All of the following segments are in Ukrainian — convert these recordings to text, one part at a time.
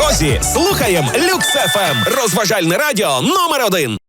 дорозі слухаєм Люкс ФМ. Розважальне радіо номер один.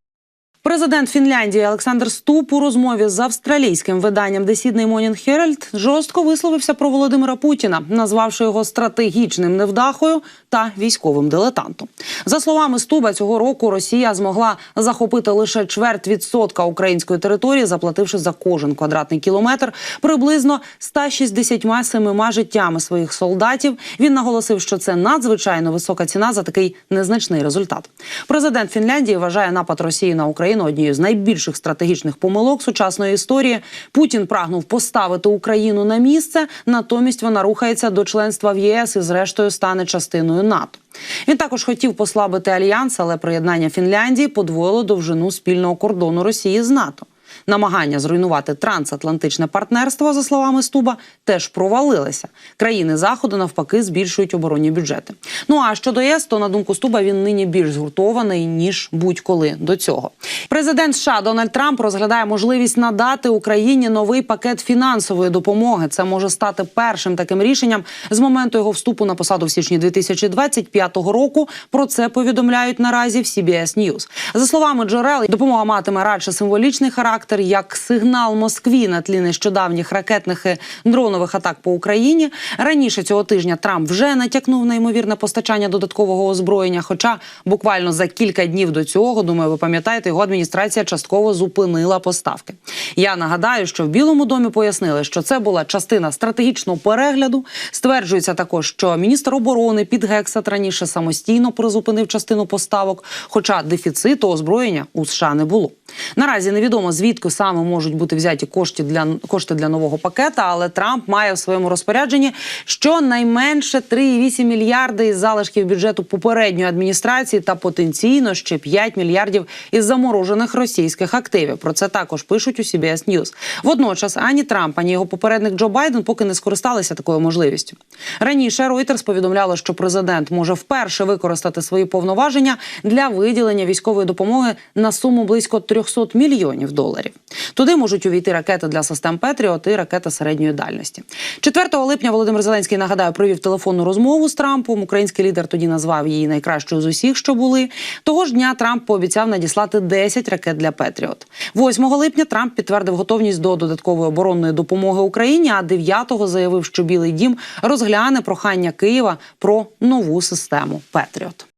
Президент Фінляндії Олександр Ступ у розмові з австралійським виданням The Sydney Morning Herald жорстко висловився про Володимира Путіна, назвавши його стратегічним невдахою та військовим дилетантом. За словами Стуба, цього року Росія змогла захопити лише чверть відсотка української території, заплативши за кожен квадратний кілометр приблизно 167 життями своїх солдатів. Він наголосив, що це надзвичайно висока ціна за такий незначний результат. Президент Фінляндії вважає напад Росії на Україну однією з найбільших стратегічних помилок сучасної історії. Путін прагнув поставити Україну на місце, натомість вона рухається до членства в ЄС і, зрештою, стане частиною НАТО. Він також хотів послабити альянс, але приєднання Фінляндії подвоїло довжину спільного кордону Росії з НАТО. Намагання зруйнувати трансатлантичне партнерство, за словами Стуба, теж провалилися. Країни заходу навпаки збільшують оборонні бюджети. Ну а щодо ЄС, то на думку Стуба він нині більш згуртований ніж будь-коли до цього. Президент США Дональд Трамп розглядає можливість надати Україні новий пакет фінансової допомоги. Це може стати першим таким рішенням з моменту його вступу на посаду в січні 2025 року. Про це повідомляють наразі в CBS News. За словами джерел, допомога матиме радше символічний характер як сигнал Москві на тлі нещодавніх ракетних і дронових атак по Україні. Раніше цього тижня Трамп вже натякнув на ймовірне постачання додаткового озброєння. Хоча буквально за кілька днів до цього, думаю, ви пам'ятаєте, його адміністрація частково зупинила поставки. Я нагадаю, що в Білому домі пояснили, що це була частина стратегічного перегляду. Стверджується також, що міністр оборони Під Гексат раніше самостійно призупинив частину поставок, хоча дефіциту озброєння у США не було. Наразі невідомо звідки саме можуть бути взяті кошти для кошти для нового пакета, але Трамп має в своєму розпорядженні щонайменше 3,8 мільярди із залишків бюджету попередньої адміністрації та потенційно ще 5 мільярдів із заморожених російських активів. Про це також пишуть у CBS News. Водночас ані Трамп, ані його попередник Джо Байден поки не скористалися такою можливістю. Раніше Reuters повідомляло, що президент може вперше використати свої повноваження для виділення військової допомоги на суму близько 300 мільйонів доларів. Туди можуть увійти ракети для систем Петріот і ракета середньої дальності. 4 липня Володимир Зеленський нагадаю провів телефонну розмову з Трампом. Український лідер тоді назвав її найкращою з усіх, що були. Того ж дня Трамп пообіцяв надіслати 10 ракет для Петріот. 8 липня Трамп підтвердив готовність до додаткової оборонної допомоги Україні. А 9-го заявив, що Білий Дім розгляне прохання Києва про нову систему Петріот.